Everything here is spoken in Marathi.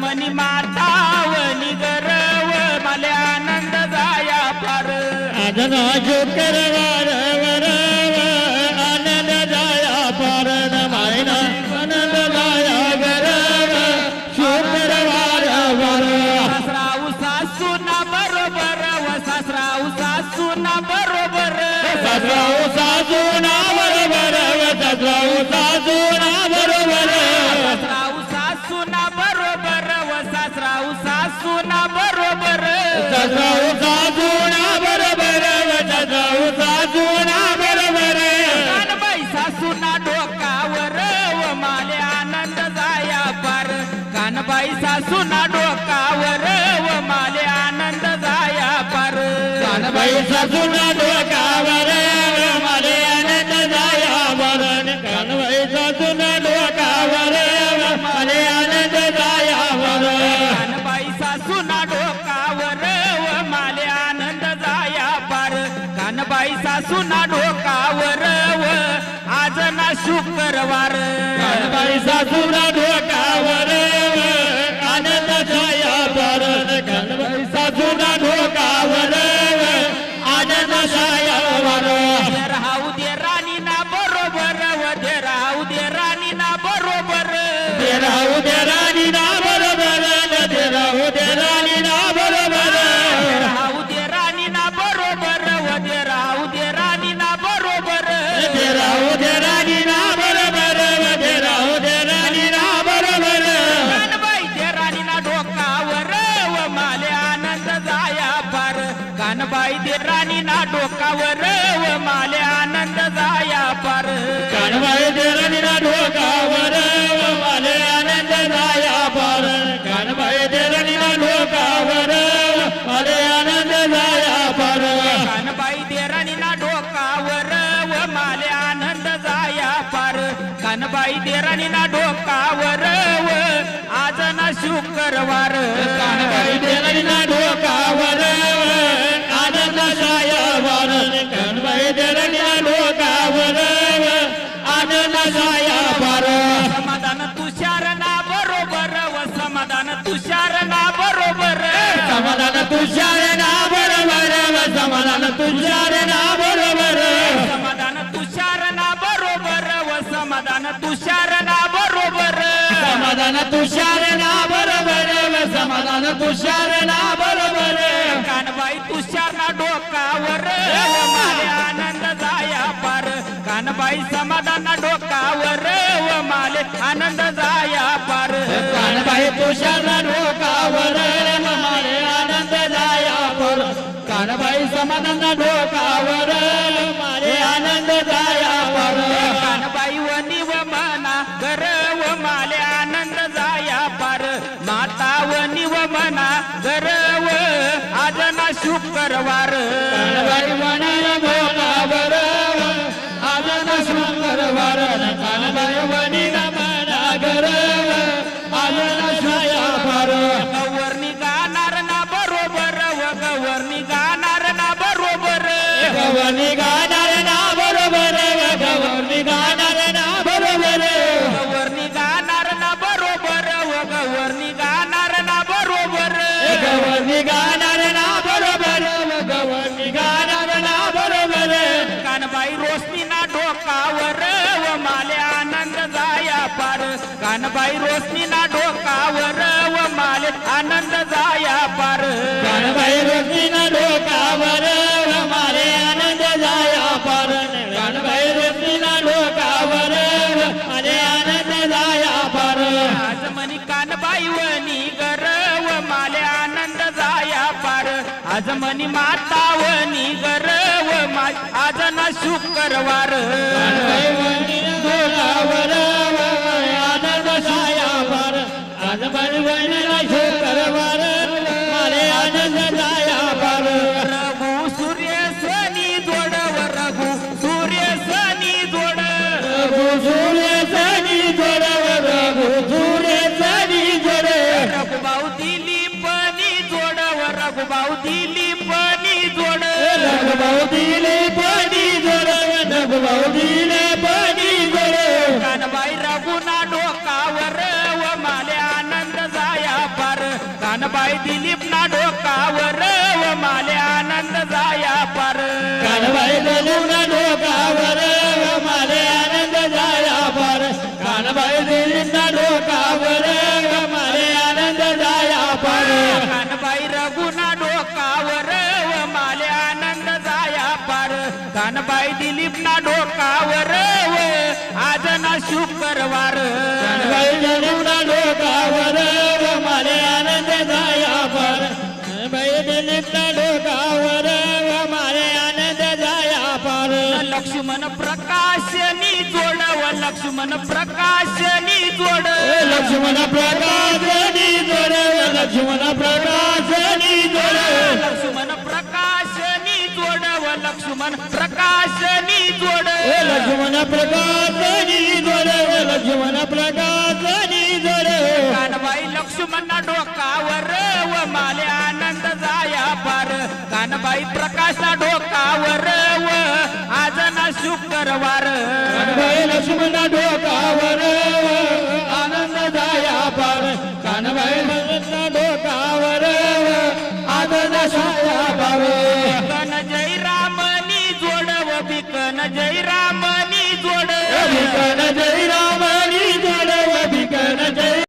मनी मातावनी गरव माले आनंद जाया पार आज ना शुक्रवार वरव आनंद जाया मायना आनंद जाया गरव शुक्रवार वर सासराऊ सासूना बरोबर व सासराऊ बरोबर. सजराऊ साजूना बरोबर सजराऊ साजूना बरोबर कानबाई सासूना डोकावर माले आनंद जाया पार. कानबाई सासूना डोकावर शुक्रवार। कानबाई सासूना डोकावर आनंद जाया वरण कानबाई सासूना डोकावर आनंद जाया वरण राहू दे कानबाई दे राणी ना डोकावर व माले आनंद जाया पार. कानबाई दे राणी ना डोकावर माले आनंद जाया पार. कानबाई दे राणी ना डोकावर माले आनंद जाया पार. कानबाई दे राणी ना डोकावर व माले आनंद जाया पार. कानबाई दे राणी ना डोकावर व आज ना शुक्रवार. कानबाई दे राणी ना डोकावर जाया पार समाधान तुषार ना बरोबर व समाधान तुषार ना बरोबर. समाधान तुषार ना बरोबर समाधान तुषार ना बरोबर. समाधान तुषार ना बरोबर व समाधान तुषार ना बरोबर. समाधान तुषार ना बरोबर समाधान तुषार ना बरोबर. कानबाई तुषार ना डोकावर. कानबाई समाधान डोकावर व माले आनंद जाया पार. कानबाई तुषार डोकावर मारे आनंद जाया पर. कानबाई समाधान डोकावर मारे आनंद जाया पर. कानबाई वनी व मना गर व माले आनंद जाया पार. माता वनी व मना गर व आज ना शुक्रवार. कानबाई वनार कानबाई रोशनी ना डोकावर व माले आनंद जाया पार. कानबाई रोशीना डोकावर मारे आनंद जाया पार. कानबाई रोशीना डोकावर मारे आनंद जाया पार. आज मनी कानबाई वनी गर व माले आनंद जाया पार. आज मनी माता वनी गर व आज ना शुक्रवार. व रघुभाऊ दिलीपनी जोड. रघुभाऊ दिले पाणी जोड रघुभाऊ दिले पाणी जोड. कानबाई रघुना डोकावर व माले आनंद जाया कानबाई दिलीप कानबाई दिलीप ना डोकावर आज ना शुक्रवार. कानबाई दिलीपना डोकावर माले आनंद जाया पार कानबाई दिलीपना डोकावर माले आनंद जाया पार लक्ष्मण प्रकाशनी जोड व लक्ष्मण प्रकाशनी जोड. लक्ष्मण प्रकाशनी जोड लक्ष्मण प्रकाशनी जोड. लक्ष्मण लक्ष्मण प्रकाशनी जोड. हे लक्ष्मण प्रकाशनी जोड हे लक्ष्मण प्रकाशनी जोड. कानबाई लक्ष्मण डोकावर व माले आनंद जाया पार. कानबाई प्रकाश डोकावर व आज ना शुक्रवार. कानबाई लक्ष्मण डोकावर आनंद जाया पार. कानबाई लक्ष्मण डोकावर आज ना शुक्रवार జయరామని జోడ జయరామ